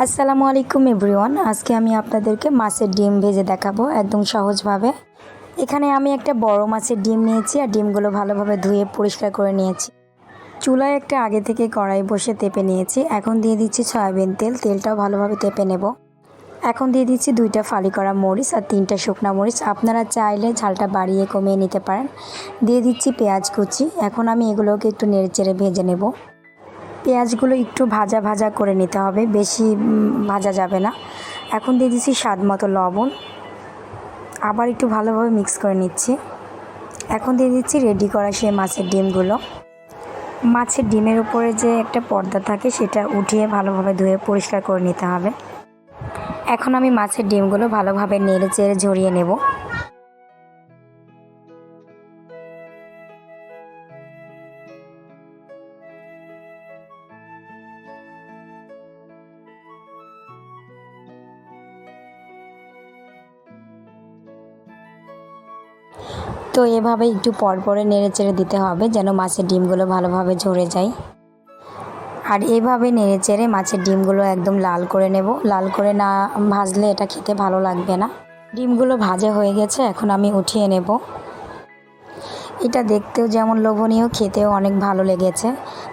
আসসালামু আলাইকুম এভরিওয়ান। আজকে আমি আপনাদেরকে মাছের ডিম ভেজে দেখাবো একদম সহজভাবে। এখানে আমি একটা বড় মাছের ডিম নিয়েছি আর ডিমগুলো ভালোভাবে ধুয়ে পরিষ্কার করে নিয়েছি। চুলায় একটা আগে থেকে কড়াই বসে তেপে নিয়েছি। এখন দিয়ে দিচ্ছি সয়াবিন তেল। তেলটাও ভালোভাবে তেপে নেব। এখন দিয়ে দিচ্ছি দুইটা ফালি করা মরিচ আর তিনটা শুকনা মরিচ। আপনারা চাইলে ঝালটা বাড়িয়ে কমিয়ে নিতে পারেন। দিয়ে দিচ্ছি পেঁয়াজ কুচি। এখন আমি এগুলোকে একটু নেড়ে চেড়ে ভেজে নেব। পেঁয়াজগুলো একটু ভাজা ভাজা করে নিতে হবে, বেশি ভাজা যাবে না। এখন দিয়ে দিচ্ছি স্বাদ মতো লবণ। আবার একটু ভালোভাবে মিক্স করে নিচ্ছি। এখন দিয়ে দিচ্ছি রেডি করা সেই মাছের ডিমগুলো। মাছের ডিমের উপরে যে একটা পর্দা থাকে, সেটা উঠিয়ে ভালোভাবে ধুয়ে পরিষ্কার করে নিতে হবে। এখন আমি মাছের ডিমগুলো ভালোভাবে নেড়ে চেড়ে ঝরিয়ে নেব। তো এভাবে একটু পর পরে নেড়ে চেড়ে দিতে হবে যেন মাছের ডিমগুলো ভালোভাবে ঝরে যায়। আর এভাবে নেড়ে চেড়ে মাছের ডিমগুলো একদম লাল করে নেব। লাল করে না ভাজলে এটা খেতে ভালো লাগবে না। ডিমগুলো ভাজা হয়ে গেছে, এখন আমি উঠিয়ে নেব। এটা দেখতেও যেমন লোভনীয়, খেতেও অনেক ভালো লেগেছে।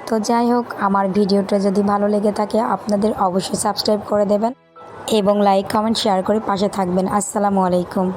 তো যাই হোক, আমার ভিডিওটা যদি ভালো লেগে থাকে, আপনাদের অবশ্যই সাবস্ক্রাইব করে দেবেন এবং লাইক, কমেন্ট, শেয়ার করে পাশে থাকবেন। আসসালামু আলাইকুম।